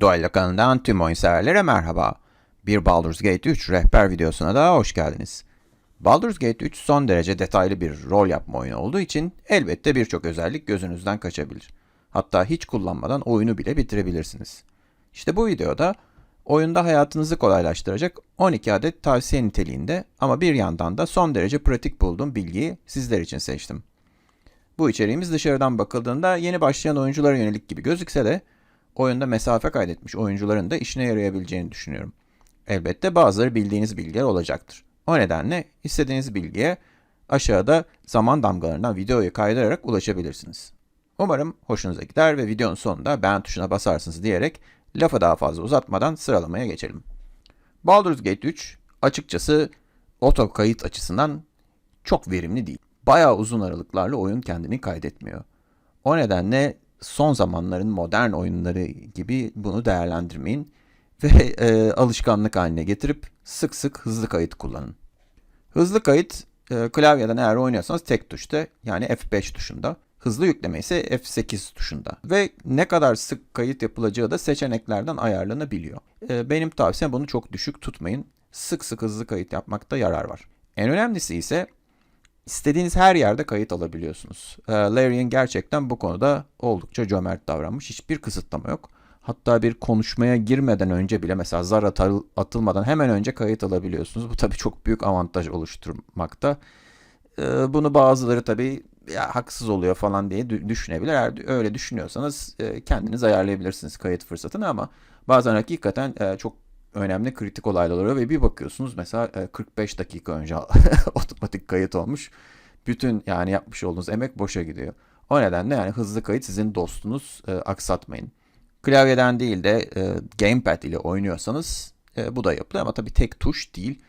Duello kanalından tüm oyun severlere merhaba. Bir Baldur's Gate 3 rehber videosuna daha hoş geldiniz. Baldur's Gate 3 son derece detaylı bir rol yapma oyunu olduğu için elbette birçok özellik gözünüzden kaçabilir. Hatta hiç kullanmadan oyunu bile bitirebilirsiniz. İşte bu videoda oyunda hayatınızı kolaylaştıracak 12 adet tavsiye niteliğinde ama bir yandan da son derece pratik bulduğum bilgiyi sizler için seçtim. Bu içeriğimiz dışarıdan bakıldığında yeni başlayan oyunculara yönelik gibi gözükse de oyunda mesafe kaydetmiş oyuncuların da işine yarayabileceğini düşünüyorum. Elbette bazıları bildiğiniz bilgiler olacaktır. O nedenle istediğiniz bilgiye aşağıda zaman damgalarından videoyu kaydırarak ulaşabilirsiniz. Umarım hoşunuza gider ve videonun sonunda beğen tuşuna basarsınız diyerek lafı daha fazla uzatmadan sıralamaya geçelim. Baldur's Gate 3 açıkçası oto kayıt açısından çok verimli değil. Bayağı uzun aralıklarla oyun kendini kaydetmiyor. O nedenle son zamanların modern oyunları gibi bunu değerlendirmeyin ve e, alışkanlık haline getirip sık sık hızlı kayıt kullanın. Hızlı kayıt e, klavyeden eğer oynuyorsanız tek tuşta yani F5 tuşunda. Hızlı yükleme ise F8 tuşunda. Ve ne kadar sık kayıt yapılacağı da seçeneklerden ayarlanabiliyor. E, benim tavsiyem bunu çok düşük tutmayın. Sık sık hızlı kayıt yapmakta yarar var. En önemlisi ise istediğiniz her yerde kayıt alabiliyorsunuz. E, gerçekten bu konuda oldukça cömert davranmış. Hiçbir kısıtlama yok. Hatta bir konuşmaya girmeden önce bile mesela zar atıl, atılmadan hemen önce kayıt alabiliyorsunuz. Bu tabii çok büyük avantaj oluşturmakta. E, bunu bazıları tabii ya haksız oluyor falan diye düşünebilir. Eğer öyle düşünüyorsanız e, kendiniz ayarlayabilirsiniz kayıt fırsatını ama bazen hakikaten e, çok önemli kritik olaylar oluyor ve bir bakıyorsunuz mesela 45 dakika önce otomatik kayıt olmuş. Bütün yani yapmış olduğunuz emek boşa gidiyor. O nedenle yani hızlı kayıt sizin dostunuz e, aksatmayın. Klavyeden değil de e, gamepad ile oynuyorsanız e, bu da yapılıyor ama tabii tek tuş değil.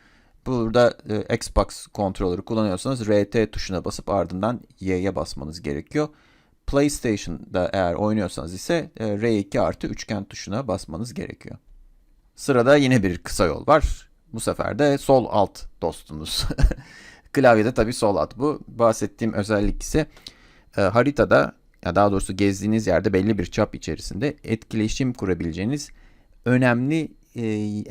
Burada e, Xbox kontrolörü kullanıyorsanız RT tuşuna basıp ardından Y'ye basmanız gerekiyor. PlayStation'da eğer oynuyorsanız ise e, R2 artı üçgen tuşuna basmanız gerekiyor. Sırada yine bir kısa yol var. Bu sefer de sol alt dostunuz. Klavyede tabii sol alt bu. Bahsettiğim özellik ise e, haritada ya daha doğrusu gezdiğiniz yerde belli bir çap içerisinde etkileşim kurabileceğiniz önemli e,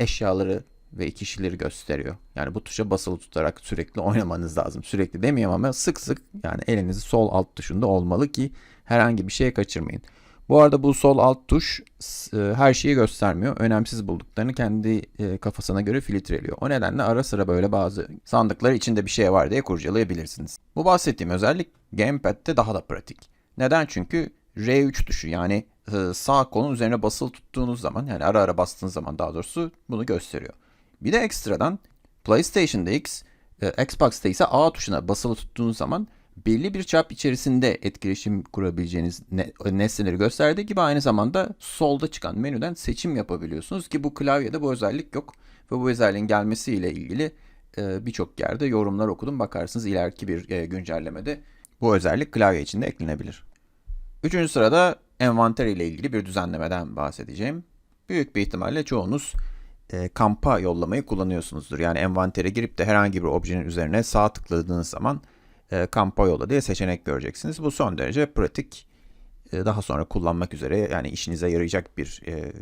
eşyaları ve kişileri gösteriyor. Yani bu tuşa basılı tutarak sürekli oynamanız lazım. Sürekli demeyeyim ama sık sık yani elinizi sol alt tuşunda olmalı ki herhangi bir şeye kaçırmayın. Bu arada bu sol alt tuş e, her şeyi göstermiyor. Önemsiz bulduklarını kendi e, kafasına göre filtreliyor. O nedenle ara sıra böyle bazı sandıkları içinde bir şey var diye kurcalayabilirsiniz. Bu bahsettiğim özellik Gamepad'de daha da pratik. Neden? Çünkü R3 tuşu yani e, sağ kolun üzerine basılı tuttuğunuz zaman yani ara ara bastığınız zaman daha doğrusu bunu gösteriyor. Bir de ekstradan PlayStation'da X, Xbox'ta ise A tuşuna basılı tuttuğunuz zaman belli bir çap içerisinde etkileşim kurabileceğiniz nesneleri gösterdiği gibi aynı zamanda solda çıkan menüden seçim yapabiliyorsunuz ki bu klavyede bu özellik yok ve bu özelliğin gelmesiyle ilgili e, birçok yerde yorumlar okudum. Bakarsınız ileriki bir e, güncellemede bu özellik klavye içinde eklenebilir. Üçüncü sırada envanter ile ilgili bir düzenlemeden bahsedeceğim. Büyük bir ihtimalle çoğunuz e, kampa yollamayı kullanıyorsunuzdur. Yani envantere girip de herhangi bir objenin üzerine sağ tıkladığınız zaman e, kampa yolla diye seçenek göreceksiniz. Bu son derece pratik. E, daha sonra kullanmak üzere yani işinize yarayacak bir e,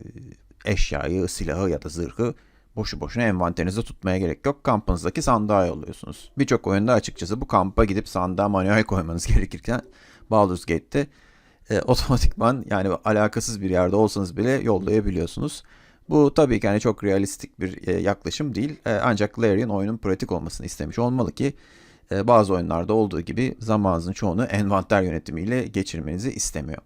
eşyayı, silahı ya da zırhı boşu boşuna envanterinizde tutmaya gerek yok. Kampınızdaki sandığa yolluyorsunuz. Birçok oyunda açıkçası bu kampa gidip sandığa manuel koymanız gerekirken Baldur's Gate'te e, otomatikman yani alakasız bir yerde olsanız bile yollayabiliyorsunuz. Bu tabii ki hani çok realistik bir e, yaklaşım değil. E, ancak Larian oyunun pratik olmasını istemiş olmalı ki e, bazı oyunlarda olduğu gibi zamanınızın çoğunu envanter yönetimiyle geçirmenizi istemiyor.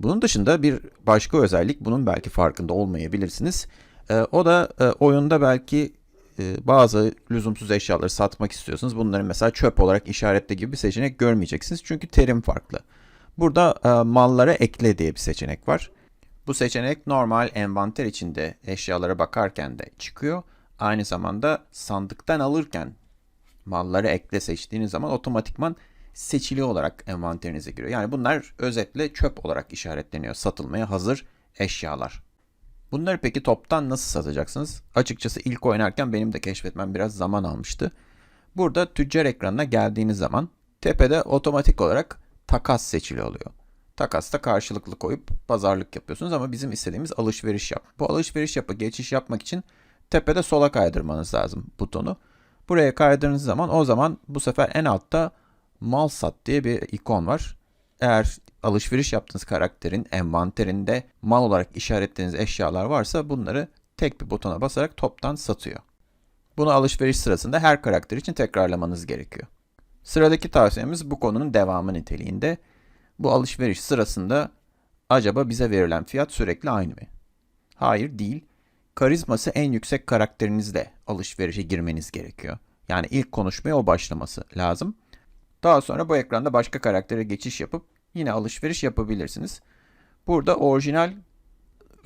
Bunun dışında bir başka özellik bunun belki farkında olmayabilirsiniz. E, o da e, oyunda belki bazı lüzumsuz eşyaları satmak istiyorsunuz. Bunları mesela çöp olarak işaretle gibi bir seçenek görmeyeceksiniz. Çünkü terim farklı. Burada mallara ekle diye bir seçenek var. Bu seçenek normal envanter içinde eşyalara bakarken de çıkıyor. Aynı zamanda sandıktan alırken malları ekle seçtiğiniz zaman otomatikman seçili olarak envanterinize giriyor. Yani bunlar özetle çöp olarak işaretleniyor. Satılmaya hazır eşyalar. Bunları peki toptan nasıl satacaksınız? Açıkçası ilk oynarken benim de keşfetmem biraz zaman almıştı. Burada tüccar ekranına geldiğiniz zaman tepede otomatik olarak takas seçili oluyor. Takasta karşılıklı koyup pazarlık yapıyorsunuz ama bizim istediğimiz alışveriş yap. Bu alışveriş yapı geçiş yapmak için tepede sola kaydırmanız lazım butonu. Buraya kaydırdığınız zaman o zaman bu sefer en altta mal sat diye bir ikon var. Eğer alışveriş yaptığınız karakterin envanterinde mal olarak işaretlediğiniz eşyalar varsa bunları tek bir butona basarak toptan satıyor. Bunu alışveriş sırasında her karakter için tekrarlamanız gerekiyor. Sıradaki tavsiyemiz bu konunun devamı niteliğinde. Bu alışveriş sırasında acaba bize verilen fiyat sürekli aynı mı? Hayır değil. Karizması en yüksek karakterinizle alışverişe girmeniz gerekiyor. Yani ilk konuşmaya o başlaması lazım. Daha sonra bu ekranda başka karaktere geçiş yapıp yine alışveriş yapabilirsiniz. Burada orijinal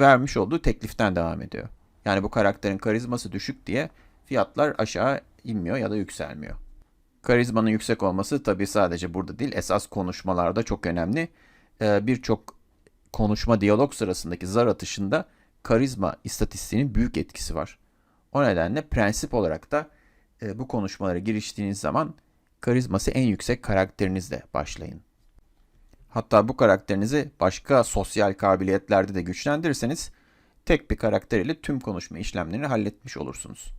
vermiş olduğu tekliften devam ediyor. Yani bu karakterin karizması düşük diye fiyatlar aşağı inmiyor ya da yükselmiyor. Karizmanın yüksek olması tabii sadece burada değil, esas konuşmalarda çok önemli. Ee, Birçok konuşma, diyalog sırasındaki zar atışında karizma istatistiğinin büyük etkisi var. O nedenle prensip olarak da e, bu konuşmalara giriştiğiniz zaman karizması en yüksek karakterinizle başlayın. Hatta bu karakterinizi başka sosyal kabiliyetlerde de güçlendirirseniz tek bir karakter ile tüm konuşma işlemlerini halletmiş olursunuz.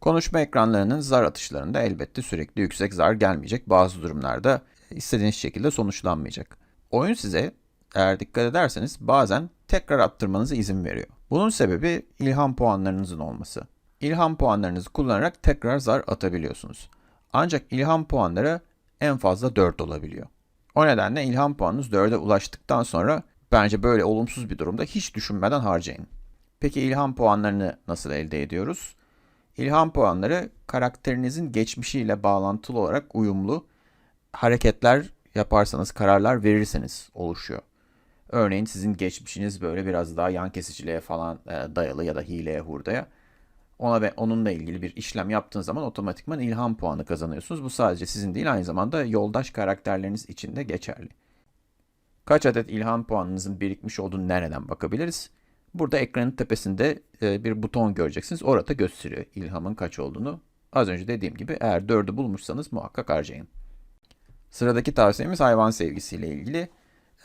Konuşma ekranlarının zar atışlarında elbette sürekli yüksek zar gelmeyecek. Bazı durumlarda istediğiniz şekilde sonuçlanmayacak. Oyun size eğer dikkat ederseniz bazen tekrar attırmanıza izin veriyor. Bunun sebebi ilham puanlarınızın olması. İlham puanlarınızı kullanarak tekrar zar atabiliyorsunuz. Ancak ilham puanları en fazla 4 olabiliyor. O nedenle ilham puanınız 4'e ulaştıktan sonra bence böyle olumsuz bir durumda hiç düşünmeden harcayın. Peki ilham puanlarını nasıl elde ediyoruz? İlham puanları karakterinizin geçmişiyle bağlantılı olarak uyumlu hareketler yaparsanız, kararlar verirseniz oluşuyor. Örneğin sizin geçmişiniz böyle biraz daha yan kesiciliğe falan e, dayalı ya da hileye, hurdaya. Ona ve onunla ilgili bir işlem yaptığınız zaman otomatikman ilham puanı kazanıyorsunuz. Bu sadece sizin değil aynı zamanda yoldaş karakterleriniz için de geçerli. Kaç adet ilham puanınızın birikmiş olduğunu nereden bakabiliriz? Burada ekranın tepesinde e, bir buton göreceksiniz. Orada gösteriyor ilhamın kaç olduğunu. Az önce dediğim gibi eğer 4'ü bulmuşsanız muhakkak harcayın. Sıradaki tavsiyemiz hayvan sevgisiyle ilgili.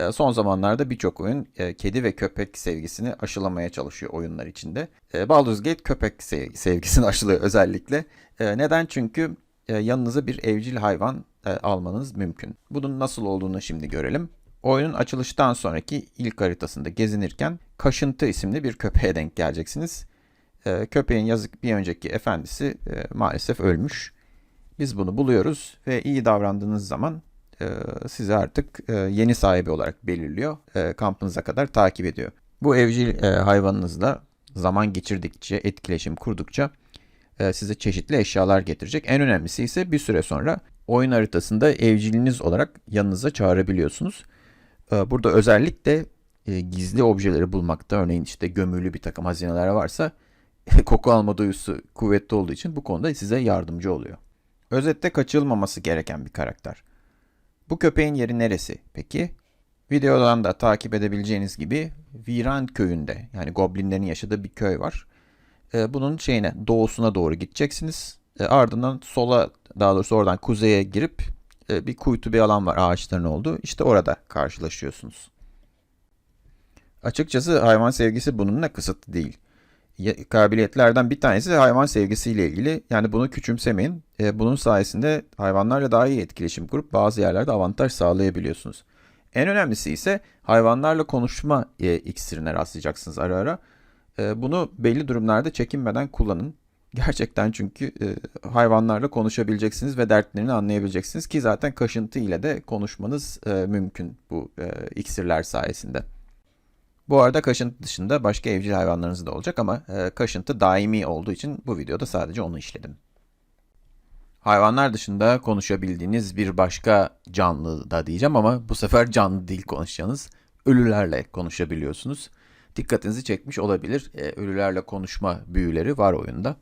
E, Son zamanlarda birçok oyun e, kedi ve köpek sevgisini aşılamaya çalışıyor oyunlar içinde. E, Baldur's Gate köpek sev- sevgisini aşılıyor özellikle. E, Neden? Çünkü e, yanınıza bir evcil hayvan e, almanız mümkün. Bunun nasıl olduğunu şimdi görelim. Oyunun açılıştan sonraki ilk haritasında gezinirken Kaşıntı isimli bir köpeğe denk geleceksiniz. Köpeğin yazık bir önceki efendisi maalesef ölmüş. Biz bunu buluyoruz ve iyi davrandığınız zaman e, sizi artık e, yeni sahibi olarak belirliyor. E, kampınıza kadar takip ediyor. Bu evcil e, hayvanınızla zaman geçirdikçe, etkileşim kurdukça size çeşitli eşyalar getirecek. En önemlisi ise bir süre sonra oyun haritasında evciliniz olarak yanınıza çağırabiliyorsunuz. Burada özellikle gizli objeleri bulmakta, örneğin işte gömülü bir takım hazineler varsa koku alma duyusu kuvvetli olduğu için bu konuda size yardımcı oluyor. Özetle kaçırılmaması gereken bir karakter. Bu köpeğin yeri neresi peki? Videodan da takip edebileceğiniz gibi Viran köyünde yani goblinlerin yaşadığı bir köy var. Ee, bunun şeyine doğusuna doğru gideceksiniz. Ee, ardından sola daha doğrusu oradan kuzeye girip e, bir kuytu bir alan var ağaçların olduğu. İşte orada karşılaşıyorsunuz. Açıkçası hayvan sevgisi bununla kısıtlı değil. Kabiliyetlerden bir tanesi hayvan sevgisiyle ilgili. Yani bunu küçümsemeyin. E, bunun sayesinde hayvanlarla daha iyi etkileşim kurup bazı yerlerde avantaj sağlayabiliyorsunuz. En önemlisi ise hayvanlarla konuşma e, iksirine rastlayacaksınız ara ara. E, bunu belli durumlarda çekinmeden kullanın. Gerçekten çünkü e, hayvanlarla konuşabileceksiniz ve dertlerini anlayabileceksiniz ki zaten kaşıntı ile de konuşmanız e, mümkün bu e, iksirler sayesinde. Bu arada kaşıntı dışında başka evcil hayvanlarınız da olacak ama e, kaşıntı daimi olduğu için bu videoda sadece onu işledim. Hayvanlar dışında konuşabildiğiniz bir başka canlı da diyeceğim ama bu sefer canlı değil konuşacağınız. Ölülerle konuşabiliyorsunuz. Dikkatinizi çekmiş olabilir. E, ölülerle konuşma büyüleri var oyunda.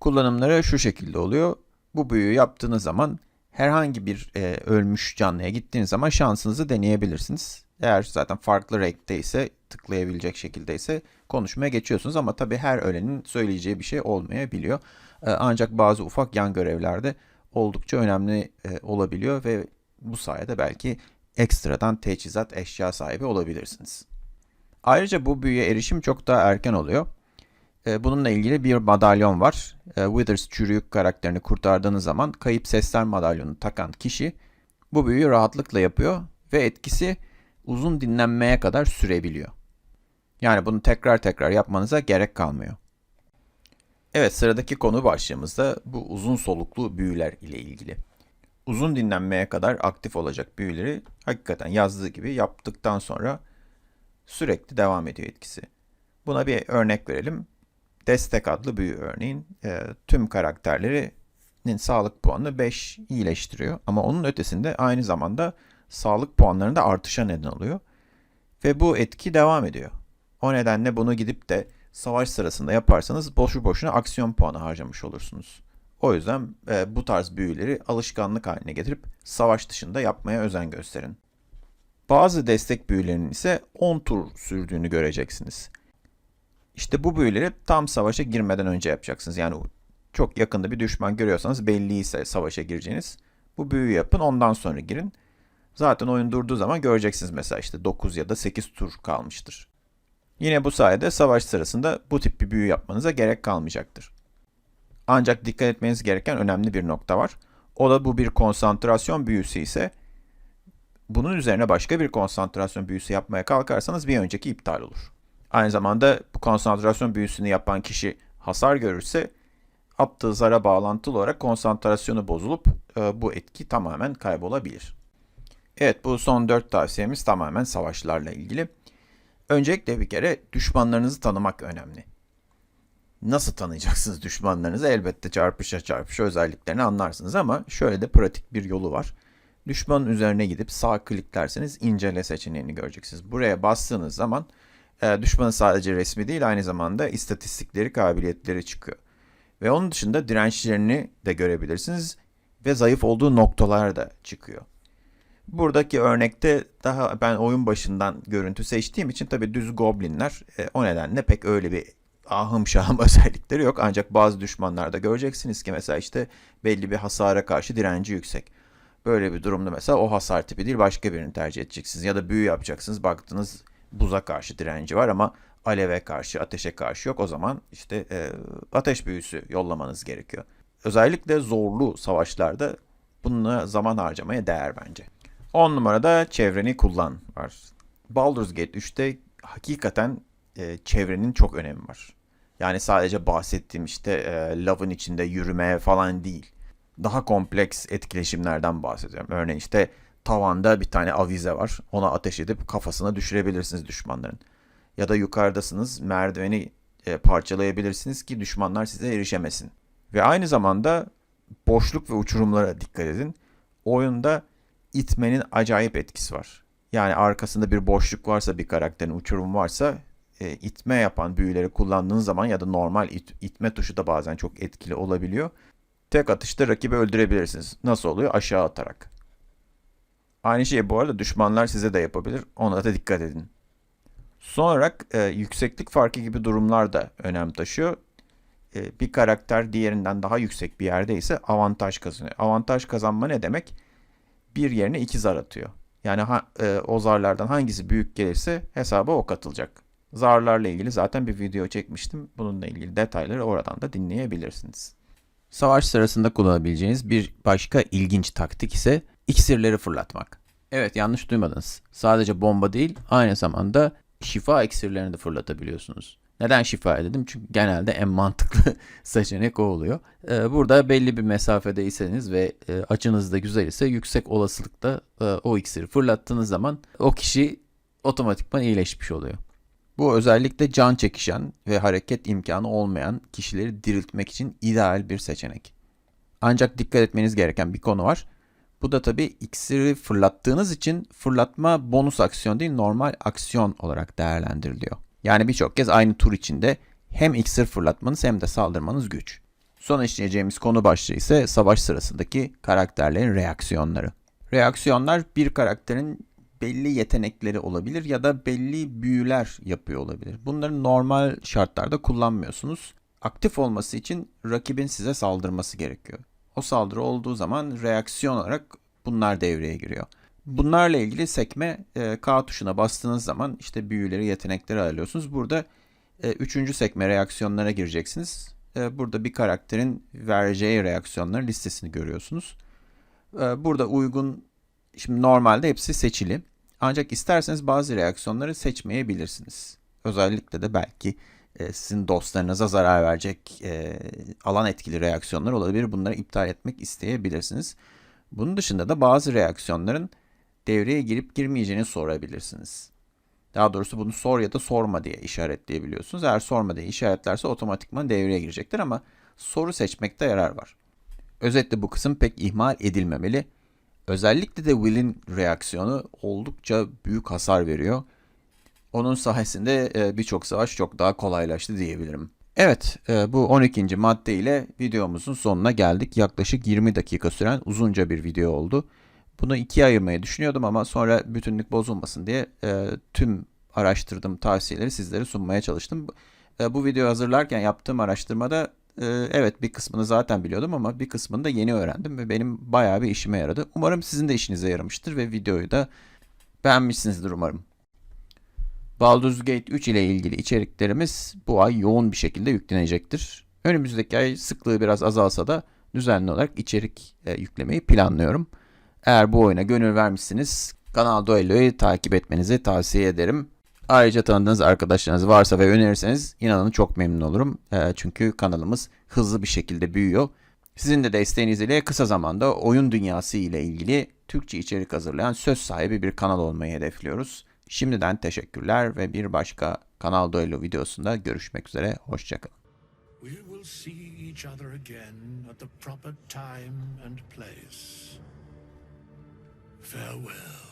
Kullanımları şu şekilde oluyor. Bu büyüyü yaptığınız zaman herhangi bir e, ölmüş canlıya gittiğiniz zaman şansınızı deneyebilirsiniz. Eğer zaten farklı renkte ise tıklayabilecek şekilde ise konuşmaya geçiyorsunuz ama tabii her ölenin söyleyeceği bir şey olmayabiliyor. E, ancak bazı ufak yan görevlerde oldukça önemli e, olabiliyor ve bu sayede belki ekstradan teçhizat eşya sahibi olabilirsiniz. Ayrıca bu büyüye erişim çok daha erken oluyor. E, bununla ilgili bir madalyon var. E, Withers çürüyük karakterini kurtardığınız zaman kayıp sesler madalyonunu takan kişi bu büyüyü rahatlıkla yapıyor ve etkisi uzun dinlenmeye kadar sürebiliyor. Yani bunu tekrar tekrar yapmanıza gerek kalmıyor. Evet sıradaki konu başlığımızda bu uzun soluklu büyüler ile ilgili. Uzun dinlenmeye kadar aktif olacak büyüleri hakikaten yazdığı gibi yaptıktan sonra sürekli devam ediyor etkisi. Buna bir örnek verelim. Destek adlı büyü örneğin e, tüm karakterlerinin sağlık puanını 5 iyileştiriyor. Ama onun ötesinde aynı zamanda sağlık puanlarında artışa neden oluyor. Ve bu etki devam ediyor. O nedenle bunu gidip de savaş sırasında yaparsanız boşu boşuna aksiyon puanı harcamış olursunuz. O yüzden e, bu tarz büyüleri alışkanlık haline getirip savaş dışında yapmaya özen gösterin. Bazı destek büyülerinin ise 10 tur sürdüğünü göreceksiniz. İşte bu büyüleri tam savaşa girmeden önce yapacaksınız. Yani çok yakında bir düşman görüyorsanız belliyse savaşa gireceğiniz. Bu büyüyü yapın ondan sonra girin. Zaten oyun durduğu zaman göreceksiniz mesela işte 9 ya da 8 tur kalmıştır. Yine bu sayede savaş sırasında bu tip bir büyü yapmanıza gerek kalmayacaktır. Ancak dikkat etmeniz gereken önemli bir nokta var. O da bu bir konsantrasyon büyüsü ise bunun üzerine başka bir konsantrasyon büyüsü yapmaya kalkarsanız bir önceki iptal olur. Aynı zamanda bu konsantrasyon büyüsünü yapan kişi hasar görürse attığı zara bağlantılı olarak konsantrasyonu bozulup e, bu etki tamamen kaybolabilir. Evet bu son 4 tavsiyemiz tamamen savaşlarla ilgili. Öncelikle bir kere düşmanlarınızı tanımak önemli. Nasıl tanıyacaksınız düşmanlarınızı? Elbette çarpışa çarpışa özelliklerini anlarsınız ama şöyle de pratik bir yolu var. Düşmanın üzerine gidip sağ kliklerseniz incele seçeneğini göreceksiniz. Buraya bastığınız zaman e, düşmanın sadece resmi değil aynı zamanda istatistikleri, kabiliyetleri çıkıyor. Ve onun dışında dirençlerini de görebilirsiniz ve zayıf olduğu noktalar da çıkıyor. Buradaki örnekte daha ben oyun başından görüntü seçtiğim için tabi düz goblinler e, o nedenle pek öyle bir ahım şahım özellikleri yok. Ancak bazı düşmanlarda göreceksiniz ki mesela işte belli bir hasara karşı direnci yüksek. Böyle bir durumda mesela o hasar tipi değil başka birini tercih edeceksiniz. Ya da büyü yapacaksınız baktınız buza karşı direnci var ama aleve karşı, ateşe karşı yok. O zaman işte e, ateş büyüsü yollamanız gerekiyor. Özellikle zorlu savaşlarda bununla zaman harcamaya değer bence. 10 numarada çevreni kullan var. Baldur's Gate 3'te hakikaten e, çevrenin çok önemi var. Yani sadece bahsettiğim işte e, lavın içinde yürümeye falan değil. Daha kompleks etkileşimlerden bahsediyorum. Örneğin işte tavanda bir tane avize var. Ona ateş edip kafasına düşürebilirsiniz düşmanların. Ya da yukarıdasınız merdiveni e, parçalayabilirsiniz ki düşmanlar size erişemesin. Ve aynı zamanda boşluk ve uçurumlara dikkat edin. Oyunda itmenin acayip etkisi var. Yani arkasında bir boşluk varsa bir karakterin uçurum varsa e, itme yapan büyüleri kullandığınız zaman ya da normal it, itme tuşu da bazen çok etkili olabiliyor. Tek atışta rakibi öldürebilirsiniz. Nasıl oluyor? Aşağı atarak. Aynı şeyi bu arada düşmanlar size de yapabilir. Ona da dikkat edin. Son olarak e, yükseklik farkı gibi durumlar da önem taşıyor. E, bir karakter diğerinden daha yüksek bir yerde ise avantaj kazanıyor. Avantaj kazanma ne demek? Bir yerine iki zar atıyor. Yani ha, e, o zarlardan hangisi büyük gelirse hesaba o katılacak. Zarlarla ilgili zaten bir video çekmiştim. Bununla ilgili detayları oradan da dinleyebilirsiniz. Savaş sırasında kullanabileceğiniz bir başka ilginç taktik ise iksirleri fırlatmak. Evet yanlış duymadınız. Sadece bomba değil aynı zamanda şifa iksirlerini de fırlatabiliyorsunuz. Neden şifa dedim? Çünkü genelde en mantıklı seçenek o oluyor. Ee, burada belli bir mesafedeyseniz ve e, açınız da güzel ise yüksek olasılıkla e, o iksiri fırlattığınız zaman o kişi otomatikman iyileşmiş oluyor. Bu özellikle can çekişen ve hareket imkanı olmayan kişileri diriltmek için ideal bir seçenek. Ancak dikkat etmeniz gereken bir konu var. Bu da tabii iksiri fırlattığınız için fırlatma bonus aksiyon değil normal aksiyon olarak değerlendiriliyor. Yani birçok kez aynı tur içinde hem iksir fırlatmanız hem de saldırmanız güç. Son işleyeceğimiz konu başlığı ise savaş sırasındaki karakterlerin reaksiyonları. Reaksiyonlar bir karakterin belli yetenekleri olabilir ya da belli büyüler yapıyor olabilir. Bunları normal şartlarda kullanmıyorsunuz. Aktif olması için rakibin size saldırması gerekiyor. O saldırı olduğu zaman reaksiyon olarak bunlar devreye giriyor. Bunlarla ilgili sekme e, K tuşuna bastığınız zaman işte büyüleri, yetenekleri ayarlıyorsunuz. Burada e, üçüncü sekme reaksiyonlara gireceksiniz. E, burada bir karakterin vereceği reaksiyonların listesini görüyorsunuz. E, burada uygun, şimdi normalde hepsi seçili. Ancak isterseniz bazı reaksiyonları seçmeyebilirsiniz. Özellikle de belki e, sizin dostlarınıza zarar verecek e, alan etkili reaksiyonlar olabilir. Bunları iptal etmek isteyebilirsiniz. Bunun dışında da bazı reaksiyonların devreye girip girmeyeceğini sorabilirsiniz. Daha doğrusu bunu sor ya da sorma diye işaretleyebiliyorsunuz. Eğer sorma diye işaretlerse otomatikman devreye girecektir ama soru seçmekte yarar var. Özetle bu kısım pek ihmal edilmemeli. Özellikle de Will'in reaksiyonu oldukça büyük hasar veriyor. Onun sayesinde e, birçok savaş çok daha kolaylaştı diyebilirim. Evet, e, bu 12. madde ile videomuzun sonuna geldik. Yaklaşık 20 dakika süren uzunca bir video oldu. Bunu ikiye ayırmayı düşünüyordum ama sonra bütünlük bozulmasın diye e, tüm araştırdığım tavsiyeleri sizlere sunmaya çalıştım. E, bu videoyu hazırlarken yaptığım araştırmada e, evet bir kısmını zaten biliyordum ama bir kısmını da yeni öğrendim ve benim bayağı bir işime yaradı. Umarım sizin de işinize yaramıştır ve videoyu da beğenmişsinizdir umarım. Baldur's Gate 3 ile ilgili içeriklerimiz bu ay yoğun bir şekilde yüklenecektir. Önümüzdeki ay sıklığı biraz azalsa da düzenli olarak içerik e, yüklemeyi planlıyorum. Eğer bu oyuna gönül vermişsiniz, Kanal Duello'yu takip etmenizi tavsiye ederim. Ayrıca tanıdığınız arkadaşlarınız varsa ve önerirseniz inanın çok memnun olurum. E, çünkü kanalımız hızlı bir şekilde büyüyor. Sizin de desteğiniz ile kısa zamanda oyun dünyası ile ilgili Türkçe içerik hazırlayan söz sahibi bir kanal olmayı hedefliyoruz. Şimdiden teşekkürler ve bir başka Kanal Duello videosunda görüşmek üzere. Hoşçakalın. We will see each other again at the proper time and place. Farewell.